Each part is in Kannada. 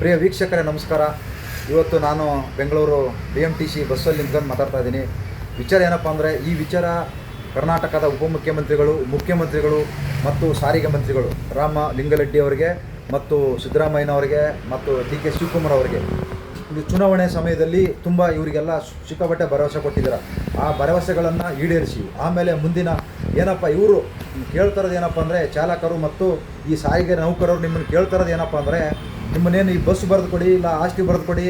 ಪ್ರಿಯ ವೀಕ್ಷಕರೇ, ನಮಸ್ಕಾರ. ಇವತ್ತು ನಾನು Bengaluru B M T C ಬಸ್ಸಲ್ಲಿ ನಿಂತ್ಕೊಂಡು ಮಾತಾಡ್ತಾ ಇದ್ದೀನಿ. ವಿಚಾರ ಏನಪ್ಪ ಅಂದರೆ, ಈ ವಿಚಾರ ಕರ್ನಾಟಕದ ಉಪಮುಖ್ಯಮಂತ್ರಿಗಳು, ಮುಖ್ಯಮಂತ್ರಿಗಳು ಮತ್ತು ಸಾರಿಗೆ ಮಂತ್ರಿಗಳು ರಾಮ ಲಿಂಗಲೆಡ್ಡಿ ಅವರಿಗೆ ಮತ್ತು ಸಿದ್ದರಾಮಯ್ಯನವರಿಗೆ ಮತ್ತು ಡಿ ಕೆ ಶಿವಕುಮಾರ್ ಅವರಿಗೆ. ಇದು ಚುನಾವಣೆ ಸಮಯದಲ್ಲಿ ತುಂಬ ಇವರಿಗೆಲ್ಲ ಸಿಕ್ಕಾಪಟ್ಟೆ ಭರವಸೆ ಕೊಟ್ಟಿದ್ದಾರೆ. ಆ ಭರವಸೆಗಳನ್ನು ಈಡೇರಿಸಿ. ಆಮೇಲೆ ಮುಂದಿನ ಏನಪ್ಪ, ಇವರು ಕೇಳ್ತಾರದು ಏನಪ್ಪ ಅಂದರೆ, ಚಾಲಕರು ಮತ್ತು ಈ ಸಾರಿಗೆ ನೌಕರರು ನಿಮ್ಮನ್ನು ಕೇಳ್ತಾರದು ಏನಪ್ಪ ಅಂದರೆ ನಿಮ್ಮನ್ನೇನು ಈ ಬಸ್ ಬರೆದು ಕೊಡಿ, ಇಲ್ಲ ಆಸ್ತಿ ಬರೆದು ಕೊಡಿ,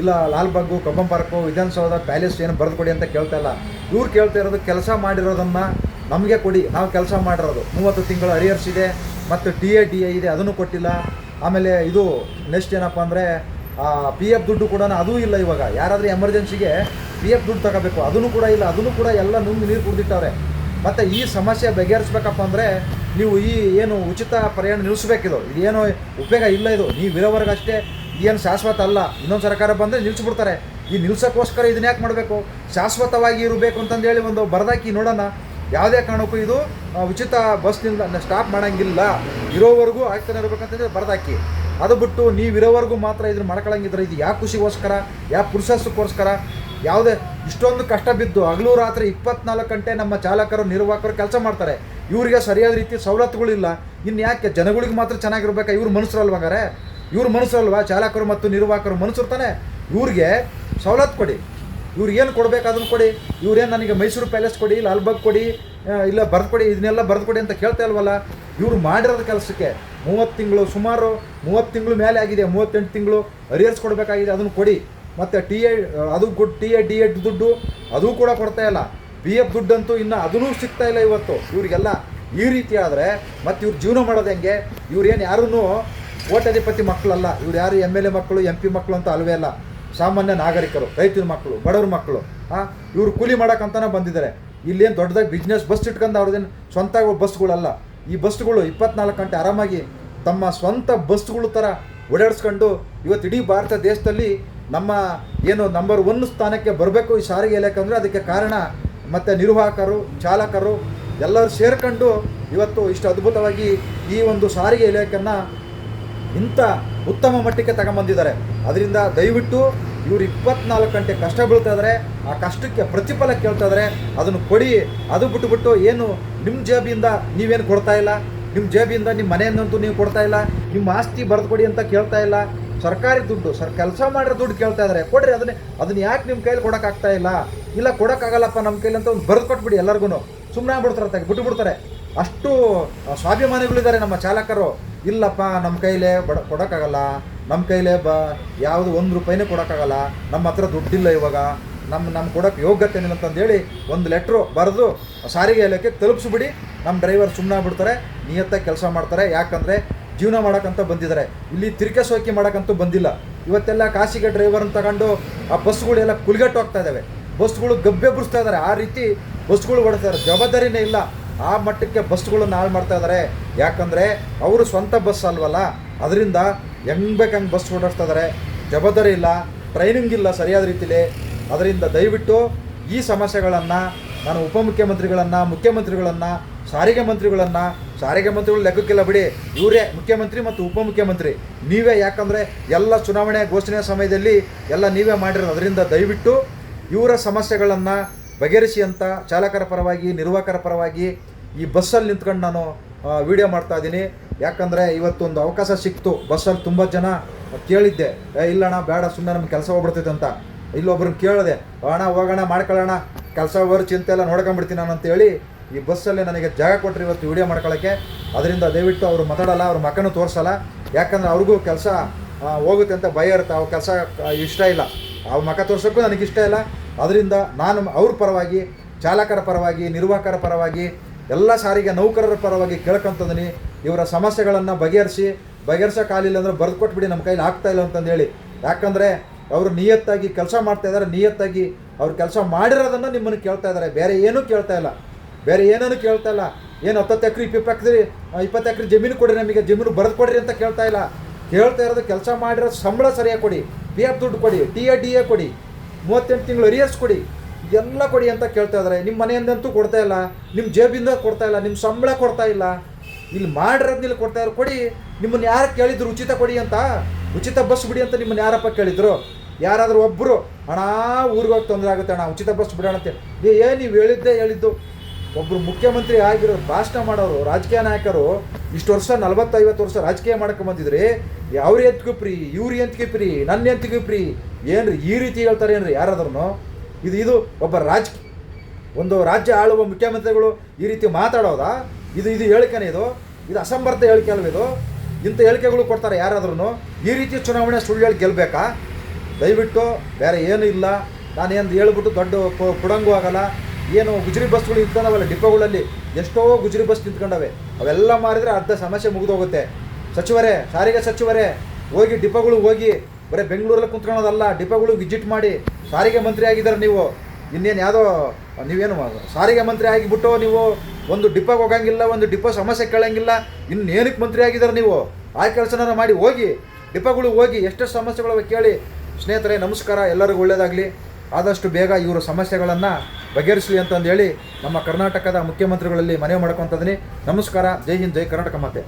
ಇಲ್ಲ Lalbagh Cubbon park, Vidhana Soudha, palace ಏನು ಬರೆದು ಕೊಡಿ ಅಂತ ಕೇಳ್ತಾ ಇಲ್ಲ. ಇವ್ರು ಕೇಳ್ತಾ ಇರೋದು ಕೆಲಸ ಮಾಡಿರೋದನ್ನು ನಮಗೆ ಕೊಡಿ, ನಾವು ಕೆಲಸ ಮಾಡಿರೋದು. ಮೂವತ್ತು ತಿಂಗಳು ಅರಿಯರ್ಸ್ ಇದೆ ಮತ್ತು ಟಿ ಎ ಡಿ ಎ ಇದೆ, ಅದನ್ನು ಕೊಟ್ಟಿಲ್ಲ. ಆಮೇಲೆ ಇದು ನೆಕ್ಸ್ಟ್ ಏನಪ್ಪ ಅಂದರೆ ಪಿ ಎಫ್ ದುಡ್ಡು ಕೂಡ ಅದೂ ಇಲ್ಲ ಇವಾಗ. ಯಾರಾದರೂ ಎಮರ್ಜೆನ್ಸಿಗೆ ಪಿ ಎಫ್ ದುಡ್ಡು ತಗೋಬೇಕು. ಅದನ್ನು ಕೂಡ ಇಲ್ಲ ಅದನ್ನು ಕೂಡ ಎಲ್ಲ ನುಂಗಿ ನೀರು ಕುಡಿದಿಟ್ಟವ್ರೆ. ಮತ್ತು ಈ ಸಮಸ್ಯೆ ಬಗೆಹರಿಸ್ಬೇಕಪ್ಪ ಅಂದರೆ ನೀವು ಈ ಏನು ಉಚಿತ ಪ್ರಯಾಣ ಇದು ಏನು ಉಪಯೋಗ ಇಲ್ಲ ಇದು. ನೀವು ಇರೋವರೆಗೆ ಅಷ್ಟೇ ಏನು ಶಾಶ್ವತ ಅಲ್ಲ. ಇನ್ನೊಂದು ಸರ್ಕಾರ ಬಂದರೆ ನಿಲ್ಲಿಸ್ಬಿಡ್ತಾರೆ ಈ ನಿಲ್ಸೋಕ್ಕೋಸ್ಕರ ಇದನ್ನ ಯಾಕೆ ಮಾಡಬೇಕು? ಶಾಶ್ವತವಾಗಿ ಇರಬೇಕು ಅಂತಂದೇಳಿ ಒಂದು ಬರದಾಕಿ ನೋಡೋಣ. ಯಾವುದೇ ಕಾರಣಕ್ಕೂ ಇದು ಉಚಿತ ಬಸ್ ನಿಲ್ದ ಸ್ಟಾಪ್ ಮಾಡೋಂಗಿಲ್ಲ. ಇರೋವರೆಗೂ ಆಗ್ತಾನೆ ಇರಬೇಕಂತಂದರೆ ಬರದಾಕಿ ಅದು ಬಿಟ್ಟು ನೀವು ಇರೋವರೆಗೂ ಮಾತ್ರ ಇದನ್ನ ಮಾಡ್ಕೊಳಂಗಿದ್ರೆ ಇದು ಯಾವ ಖುಷಿಗೋಸ್ಕರ ಯಾವ ಪುರುಷಸ್ಕೋಸ್ಕರ ಯಾವುದೇ ಇಷ್ಟೊಂದು ಕಷ್ಟ ಬಿದ್ದು ಹಗಲು ರಾತ್ರಿ ಇಪ್ಪತ್ನಾಲ್ಕು ಗಂಟೆ ನಮ್ಮ ಚಾಲಕರು, ನಿರ್ವಾಹಕರು ಕೆಲಸ ಮಾಡ್ತಾರೆ. ಇವರಿಗೆ ಸರಿಯಾದ ರೀತಿ ಸವಲತ್ತುಗಳಿಲ್ಲ ಇನ್ನು ಯಾಕೆ? ಜನಗಳಿಗೆ ಮಾತ್ರ ಚೆನ್ನಾಗಿರ್ಬೇಕಾ? ಇವ್ರು ಮನುಷ್ಯರಲ್ವಾಗಾರೆ ಇವ್ರು ಮನುಷ್ಯರಲ್ವಾ? ಚಾಲಕರು ಮತ್ತು ನಿರ್ವಾಹಕರು ಮನುಷ್ಯರು ತಾನೆ? ಇವ್ರಿಗೆ ಸವಲತ್ತು ಕೊಡಿ. ಇವ್ರು ಏನು ಕೊಡ್ಬೇಕು ಅದನ್ನು ಕೊಡಿ ಇವ್ರೇನು ನನಗೆ ಮೈಸೂರು ಪ್ಯಾಲೇಸ್ ಕೊಡಿ, ಲಾಲ್ಬಾಗ್ ಕೊಡಿ ಇಲ್ಲ ಬರೆದು ಕೊಡಿ, ಇದನ್ನೆಲ್ಲ ಬರೆದು ಕೊಡಿ ಅಂತ ಕೇಳ್ತಾ ಇಲ್ವಲ್ಲ? ಇವ್ರು ಮಾಡಿರೋದು ಕೆಲಸಕ್ಕೆ ಮೂವತ್ತು ತಿಂಗಳು ಸುಮಾರು ಮೂವತ್ತು ತಿಂಗಳು ಮೇಲೆ ಆಗಿದೆ, ಮೂವತ್ತೆಂಟು ತಿಂಗಳು ಅರಿಯರ್ಸ್ ಕೊಡಬೇಕಾಗಿದೆ, ಅದನ್ನು ಕೊಡಿ. ಮತ್ತು ಟಿ ಎ ಅದು ಗುಡ್ ಟಿ ಎ ಡಿ ಎಡ್ ದುಡ್ಡು ಅದು ಕೂಡ ಕೊಡ್ತಾ ಇಲ್ಲ. ಬಿ ಎಫ್ ದುಡ್ಡಂತೂ ಇನ್ನು ಅದನ್ನೂ ಸಿಗ್ತಾ ಇಲ್ಲ ಇವತ್ತು. ಇವರಿಗೆಲ್ಲ ಈ ರೀತಿ ಆದರೆ ಮತ್ತು ಇವ್ರು ಜೀವನ ಮಾಡೋದು ಹೆಂಗೆ? ಇವ್ರೇನು ಯಾರೂ ಓಟಾಧಿಪತಿ ಮಕ್ಕಳಲ್ಲ. ಇವ್ರು ಯಾರು ಎಂ ಎಲ್ ಎ ಮಕ್ಕಳು ಎಂ ಪಿ ಮಕ್ಕಳು ಅಂತ ಅಲ್ವೇ ಅಲ್ಲ ಸಾಮಾನ್ಯ ನಾಗರಿಕರು ರೈತರ ಮಕ್ಕಳು, ಬಡವ್ರ ಮಕ್ಕಳು ಹಾಂ ಇವರು ಕೂಲಿ ಮಾಡೋಕ್ಕಂತಾನೆ ಬಂದಿದ್ದಾರೆ. ಇಲ್ಲೇನು ದೊಡ್ಡದಾಗಿ ಬಿಸ್ನೆಸ್ ಬಸ್ ಇಟ್ಕೊಂಡು ಅವ್ರದ್ದೇನು ಸ್ವಂತ ಬಸ್ಗಳಲ್ಲ ಈ ಬಸ್ಗಳು ಇಪ್ಪತ್ನಾಲ್ಕು ಗಂಟೆ ಆರಾಮಾಗಿ ತಮ್ಮ ಸ್ವಂತ ಬಸ್ಗಳು ಥರ ಓಡಾಡಿಸ್ಕೊಂಡು ಇವತ್ತು ಇಡೀ ಭಾರತ ದೇಶದಲ್ಲಿ ನಮ್ಮ ಏನು ನಂಬರ್ ಒನ್ ಸ್ಥಾನಕ್ಕೆ ಬರಬೇಕು ಈ ಸಾರಿಗೆ ಇಲಾಖೆ ಅಂದರೆ ಅದಕ್ಕೆ ಕಾರಣ ಮತ್ತು ನಿರ್ವಾಹಕರು, ಚಾಲಕರು ಎಲ್ಲರೂ ಸೇರ್ಕೊಂಡು ಇವತ್ತು ಇಷ್ಟು ಅದ್ಭುತವಾಗಿ ಈ ಒಂದು ಸಾರಿಗೆ ಇಲಾಖೆಯನ್ನು ಇಂಥ ಉತ್ತಮ ಮಟ್ಟಕ್ಕೆ ತಗೊಂಬಂದಿದ್ದಾರೆ ಅದರಿಂದ ದಯವಿಟ್ಟು ಇವರು ಇಪ್ಪತ್ನಾಲ್ಕು ಗಂಟೆ ಕಷ್ಟ ಬೀಳ್ತಾ ಇದ್ದಾರೆ ಆ ಕಷ್ಟಕ್ಕೆ ಪ್ರತಿಫಲ ಕೇಳ್ತಾ ಇದ್ದಾರೆ ಅದನ್ನು ಕೊಡಿ. ಅದು ಬಿಟ್ಟುಬಿಟ್ಟು ಏನು ನಿಮ್ಮ ಜೇಬಿಯಿಂದ ನೀವೇನು ಕೊಡ್ತಾ ಇಲ್ಲ? ನಿಮ್ಮ ಜೇಬಿಯಿಂದ ನಿಮ್ಮ ಮನೆಯನ್ನಂತೂ ನೀವು ಕೊಡ್ತಾ ಇಲ್ಲ. ನಿಮ್ಮ ಆಸ್ತಿ ಬರೆದು ಕೊಡಿ ಅಂತ ಕೇಳ್ತಾ ಇಲ್ಲ. ಸರ್ಕಾರಿ ದುಡ್ಡು, ಸರ್ ಕೆಲಸ ಮಾಡಿರೋ ದುಡ್ಡು ಕೇಳ್ತಾ ಇದ್ದಾರೆ ಕೊಡ್ರಿ, ಅದನ್ನೇ, ಅದನ್ನ ಯಾಕೆ ನಿಮ್ಮ ಕೈಲಿ ಕೊಡೋಕ್ಕಾಗ್ತಾ ಇಲ್ಲ? ಇಲ್ಲ, ಕೊಡೋಕ್ಕಾಗಲ್ಲಪ್ಪ ನಮ್ಮ ಕೈಲಿ ಅಂತ ಒಂದು ಬರೆದು ಕೊಟ್ಬಿಡಿ ಎಲ್ಲರಿಗೂ ಸುಮ್ಮನೆ ಆಗ್ಬಿಡ್ತಾರೆ ಬಿಟ್ಟು ಬಿಡ್ತಾರೆ ಅಷ್ಟು ಸ್ವಾಭಿಮಾನಿಗಳಿದ್ದಾರೆ ನಮ್ಮ ಚಾಲಕರು. ಇಲ್ಲಪ್ಪ ನಮ್ಮ ಕೈಲೇ ಬಡ, ಕೊಡೋಕ್ಕಾಗಲ್ಲ. ನಮ್ಮ ಕೈಲೇ ಬ, ಯಾವುದು ಒಂದು ರೂಪಾಯಿನೇ ಕೊಡೋಕ್ಕಾಗಲ್ಲ. ನಮ್ಮ ಹತ್ರ ದುಡ್ಡಿಲ್ಲ ಇವಾಗ. ನಮ್ಮ ನಮ್ಮ ಕೊಡೋಕ್ಕೆ ಯೋಗ್ಯತೆ ಇಲ್ಲ ಅಂತಂದೇಳಿ ಒಂದು ಲೆಟ್ರು ಬರೆದು ಸಾರಿಗೆ ಇಲಾಖೆ ತಲುಪಿಸ್ಬಿಡಿ. ನಮ್ಮ ಡ್ರೈವರ್ ಸುಮ್ಮನೆ ಬಿಡ್ತಾರೆ ನಿಯತ್ತಾಗಿ ಕೆಲಸ ಮಾಡ್ತಾರೆ. ಯಾಕಂದರೆ ಜೀವನ ಮಾಡೋಕ್ಕಂತ ಬಂದಿದ್ದಾರೆ. ಇಲ್ಲಿ ತಿರುಕೆ ಸೋಕಿ ಮಾಡೋಕ್ಕಂತೂ ಬಂದಿಲ್ಲ. ಇವತ್ತೆಲ್ಲ ಖಾಸಗಿ ಡ್ರೈವರ್ನ ತಗೊಂಡು ಆ ಬಸ್ಗಳೆಲ್ಲ ಕುಲ್ಗಟ್ಟು ಹೋಗ್ತಾ ಇದ್ದಾವೆ ಬಸ್ಗಳು ಗಬ್ಬೆ ಬುರಿಸ್ತಾ ಇದ್ದಾರೆ ಆ ರೀತಿ ಬಸ್ಗಳು ಓಡಿಸ್ತಾರೆ ಜವಾಬ್ದಾರಿನೇ ಇಲ್ಲ. ಆ ಮಟ್ಟಕ್ಕೆ ಬಸ್ಗಳನ್ನು ಹಾಳು ಮಾಡ್ತಾ ಇದ್ದಾರೆ ಯಾಕಂದರೆ ಅವರು ಸ್ವಂತ ಬಸ್ ಅಲ್ವಲ್ಲ? ಅದರಿಂದ ಹೆಂಗ್ ಬೇಕಂಗೆ ಬಸ್ ಓಡಾಡ್ತಾ ಇದ್ದಾರೆ ಜವಾಬ್ದಾರಿ ಇಲ್ಲ. ಟ್ರೈನಿಂಗ್ ಇಲ್ಲ ಸರಿಯಾದ ರೀತಿಲಿ. ಅದರಿಂದ ದಯವಿಟ್ಟು ಈ ಸಮಸ್ಯೆಗಳನ್ನು ನಾನು ಉಪಮುಖ್ಯಮಂತ್ರಿಗಳನ್ನು, ಮುಖ್ಯಮಂತ್ರಿಗಳನ್ನು, ಸಾರಿಗೆ ಮಂತ್ರಿಗಳನ್ನು ಸಾರಿಗೆ ಮಂತ್ರಿಗಳು ಲೆಕ್ಕಕ್ಕಿಲ್ಲ ಬಿಡಿ. ಇವರೇ ಮುಖ್ಯಮಂತ್ರಿ ಮತ್ತು ಉಪಮುಖ್ಯಮಂತ್ರಿ. ನೀವೇ ಯಾಕಂದರೆ ಎಲ್ಲ ಚುನಾವಣೆ ಘೋಷಣೆ ಸಮಯದಲ್ಲಿ ಎಲ್ಲ ನೀವೇ ಮಾಡಿರೋದು. ಅದರಿಂದ ದಯವಿಟ್ಟು ಇವರ ಸಮಸ್ಯೆಗಳನ್ನು ಬಗೆಹರಿಸಿ ಅಂತ ಚಾಲಕರ ಪರವಾಗಿ, ನಿರ್ವಾಹಕರ ಪರವಾಗಿ ಈ ಬಸ್ಸಲ್ಲಿ ನಿಂತ್ಕೊಂಡು ನಾನು ವಿಡಿಯೋ ಮಾಡ್ತಾ ಇದ್ದೀನಿ. ಯಾಕಂದರೆ ಇವತ್ತೊಂದು ಅವಕಾಶ ಸಿಕ್ತು ಬಸ್ಸಲ್ಲಿ ತುಂಬ ಜನ ಕೇಳಿದ್ದೆ. ಇಲ್ಲಣ್ಣ, ಬೇಡ ಸುಮ್ಮನೆ ನಮ್ಗೆ ಕೆಲಸ ಹೋಗ್ಬಿಡ್ತೈತೆ ಅಂತ. ಇಲ್ಲೊಬ್ರನ್ನ ಕೇಳಿದೆ. ಅಣ್ಣ ಹೋಗೋಣ ಮಾಡ್ಕೊಳ್ಳೋಣ. ಕೆಲಸ ಹೋಗೋರು ಚಿಂತೆ ಎಲ್ಲ ನೋಡ್ಕೊಂಬಿಡ್ತೀನಿ ನಾನು ಅಂತೇಳಿ ಈ ಬಸ್ಸಲ್ಲಿ ನನಗೆ ಜಾಗ ಕೊಟ್ಟರೆ ಇವತ್ತು ವಿಡಿಯೋ ಮಾಡ್ಕೊಳ್ಳೋಕ್ಕೆ. ಅದರಿಂದ ದಯವಿಟ್ಟು ಅವರು ಮಾತಾಡಲ್ಲ, ಅವ್ರ ಮಕ್ಕನೂ ತೋರಿಸಲ್ಲ. ಯಾಕಂದರೆ ಅವ್ರಿಗೂ ಕೆಲಸ ಹೋಗುತ್ತೆ ಅಂತ ಭಯ ಇರುತ್ತೆ. ಅವ್ರ ಕೆಲಸ ಇಷ್ಟ ಇಲ್ಲ. ಅವ್ರ ಮಕ್ಕ ತೋರ್ಸೋಕ್ಕೂ ನನಗೆ ಇಷ್ಟ ಇಲ್ಲ. ಅದರಿಂದ ನಾನು ಅವ್ರ ಪರವಾಗಿ, ಚಾಲಕರ ಪರವಾಗಿ, ನಿರ್ವಾಹಕರ ಪರವಾಗಿ, ಎಲ್ಲ ಸಾರಿಗೆ ನೌಕರರ ಪರವಾಗಿ ಕೇಳ್ಕೊಂತದೀನಿ. ಇವರ ಸಮಸ್ಯೆಗಳನ್ನು ಬಗೆಹರಿಸಿ ಬಗೆಹರ್ಸೋಕ್ಕಾಗಲಿಲ್ಲ ಅಂದರೆ ಬರೆದು ಕೊಟ್ಬಿಡಿ, ನಮ್ಮ ಕೈಲಿ ಆಗ್ತಾ ಇಲ್ಲ ಅಂತಂದು ಹೇಳಿ ಯಾಕಂದರೆ ಅವರು ನಿಯತ್ತಾಗಿ ಕೆಲಸ ಮಾಡ್ತಾ ಇದ್ದಾರೆ. ನಿಯತ್ತಾಗಿ ಅವ್ರು ಕೆಲಸ ಮಾಡಿರೋದನ್ನು ನಿಮ್ಮನ್ನು ಕೇಳ್ತಾ ಇದ್ದಾರೆ. ಬೇರೆ ಏನೂ ಕೇಳ್ತಾ ಇಲ್ಲ. ಬೇರೆ ಏನೇನು ಕೇಳ್ತಾ ಇಲ್ಲ. ಏನು ಹತ್ತತ್ತು ಎಕರೆ, ಇಪ್ಪತ್ತು ಎಕರೆ ಇಪ್ಪತ್ತು ಎಕರೆ ಜಮೀನು ಕೊಡಿ ನಮಗೆ, ಜಮೀನು ಬರೆದು ಕೊಡ್ರಿ ಅಂತ ಕೇಳ್ತಾ ಇಲ್ಲ. ಕೇಳ್ತಾ ಇರೋದು ಕೆಲಸ ಮಾಡಿರೋ ಸಂಬಳ ಸರಿಯಾಗಿ ಕೊಡಿ. ಪಿ ಎಫ್ ದುಡ್ಡು ಕೊಡಿ ಟಿ ಎ ಡಿ ಎ ಕೊಡಿ, ಮೂವತ್ತೆಂಟು ತಿಂಗಳು ರಿಯರ್ಸ್ ಕೊಡಿ. ಎಲ್ಲ ಕೊಡಿ ಅಂತ ಕೇಳ್ತಾ ಇದ್ದಾರೆ. ನಿಮ್ಮ ಮನೆಯಿಂದಂತೂ ಕೊಡ್ತಾ ಇಲ್ಲ ನಿಮ್ಮ ಜೇಬಿಂದ ಕೊಡ್ತಾ ಇಲ್ಲ ನಿಮ್ಮ ಸಂಬಳ ಕೊಡ್ತಾ ಇಲ್ಲ. ಇಲ್ಲಿ ಮಾಡಿರೋದ್ನಿಲ್ಲ ಕೊಡ್ತಾ ಇರೋ ಕೊಡಿ. ನಿಮ್ಮನ್ನು ಯಾರು ಕೇಳಿದ್ರು ಉಚಿತ ಕೊಡಿ ಅಂತ? ಉಚಿತ ಬಸ್ ಬಿಡಿ ಅಂತ ನಿಮ್ಮನ್ನ ಯಾರಪ್ಪ ಕೇಳಿದ್ರು? ಯಾರಾದರೂ ಒಬ್ಬರು ಅಣ್ಣ, ಊರಿಗೆ ಹೋಗಿ ತೊಂದರೆ ಆಗುತ್ತೆ ಅಣ್ಣ, ಉಚಿತ ಬಸ್ ಬಿಡೋಣ ಅಂತ. ಏ, ನೀವು ಹೇಳಿದ್ದೆ ಹೇಳಿದ್ದು. ಒಬ್ಬರು ಮುಖ್ಯಮಂತ್ರಿ ಆಗಿರೋ ಭಾಷಣ ಮಾಡೋರು, ರಾಜಕೀಯ ನಾಯಕರು, ಇಷ್ಟು ವರ್ಷ, ನಲವತ್ತೈವತ್ತು ವರ್ಷ ರಾಜಕೀಯ ಮಾಡಕ್ಕೆ ಬಂದಿದ್ರಿ. ಅವ್ರ ಎಂತಗೂ ಪ್ರೀ ಇವ್ರ ಎಂತಕ್ಕೆ ಪ್ರೀ ನನ್ನ ಎಂತಗೂ ಫ್ರೀ, ಏನ್ರಿ ಈ ರೀತಿ ಹೇಳ್ತಾರೆ ಏನ್ರಿ ಯಾರಾದ್ರೂ ಇದು ಇದು ಒಬ್ಬ ರಾಜ, ಒಂದು ರಾಜ್ಯ ಆಳುವ ಮುಖ್ಯಮಂತ್ರಿಗಳು ಈ ರೀತಿ ಮಾತಾಡೋದಾ? ಇದು ಇದು ಹೇಳಿಕೆನೇ ಇದು. ಇದು ಅಸಮರ್ಥ ಹೇಳಿಕೆ ಅಲ್ವ ಇದು? ಇಂಥ ಹೇಳಿಕೆಗಳು ಕೊಡ್ತಾರೆ ಯಾರಾದ್ರೂ ಈ ರೀತಿ ಚುನಾವಣೆ ಸುಳ್ಳು ಹೇಳಿ ಗೆಲ್ಲಬೇಕಾ ದಯವಿಟ್ಟು, ಬೇರೆ ಏನೂ ಇಲ್ಲ. ನಾನು ಏನು ಹೇಳ್ಬಿಟ್ಟು ದೊಡ್ಡ ಪುಡಂಗು ಆಗಲ್ಲ. ಏನು ಗುಜರಿ ಬಸ್ಗಳು ನಿಂತ್ಕೊಂಡವಲ್ಲ, ಡಿಪೋಗಳಲ್ಲಿ ಎಷ್ಟೋ ಗುಜರಿ ಬಸ್ ನಿಂತ್ಕೊಂಡವೆ. ಅವೆಲ್ಲ ಮಾರಿದರೆ ಅರ್ಧ ಸಮಸ್ಯೆ ಮುಗಿದೋಗುತ್ತೆ. ಸಚಿವರೇ, ಸಾರಿಗೆ ಸಚಿವರೇ, ಹೋಗಿ ಡಿಪೋಗಳು ಹೋಗಿ, ಬರೀ ಬೆಂಗಳೂರಲ್ಲಿ ಕುಂತ್ಕೊಳ್ಳೋದಲ್ಲ, ಡಿಪೋಗಳು ವಿಜಿಟ್ ಮಾಡಿ, ಸಾರಿಗೆ ಮಂತ್ರಿ ಆಗಿದ್ದಾರೆ ನೀವು. ಇನ್ನೇನು ಯಾವುದೋ, ನೀವೇನು ಸಾರಿಗೆ ಮಂತ್ರಿ ಆಗಿಬಿಟ್ಟು ನೀವು ಒಂದು ಡಿಪೋಗೆ ಹೋಗಂಗಿಲ್ಲ, ಒಂದು ಡಿಪೋ ಸಮಸ್ಯೆ ಕೇಳಂಗಿಲ್ಲ, ಇನ್ನೇನಕ್ಕೆ ಮಂತ್ರಿ ಆಗಿದ್ದಾರೆ ನೀವು? ಆ ಕೆಲಸನ ಮಾಡಿ ಹೋಗಿ, ಡಿಪೋಗಳು ಹೋಗಿ ಎಷ್ಟೆಷ್ಟು ಸಮಸ್ಯೆಗಳು ಕೇಳಿ, ಸ್ನೇಹಿತರೆ, ನಮಸ್ಕಾರ, ಎಲ್ಲರಿಗೂ ಒಳ್ಳೆಯದಾಗಲಿ ಆದಷ್ಟು ಬೇಗ ಇವರು ಸಮಸ್ಯೆಗಳನ್ನು ಬಗೆಹರಿಸಲಿ ಅಂತಂದು ಹೇಳಿ ನಮ್ಮ ಕರ್ನಾಟಕದ ಮುಖ್ಯಮಂತ್ರಿಗಳಲ್ಲಿ ಮನವಿ ಮಾಡ್ಕೊತಿದ್ದೀನಿ ನಮಸ್ಕಾರ. ಜೈ ಹಿಂದ್ ಜೈ ಕರ್ನಾಟಕ ಮಾತೆ.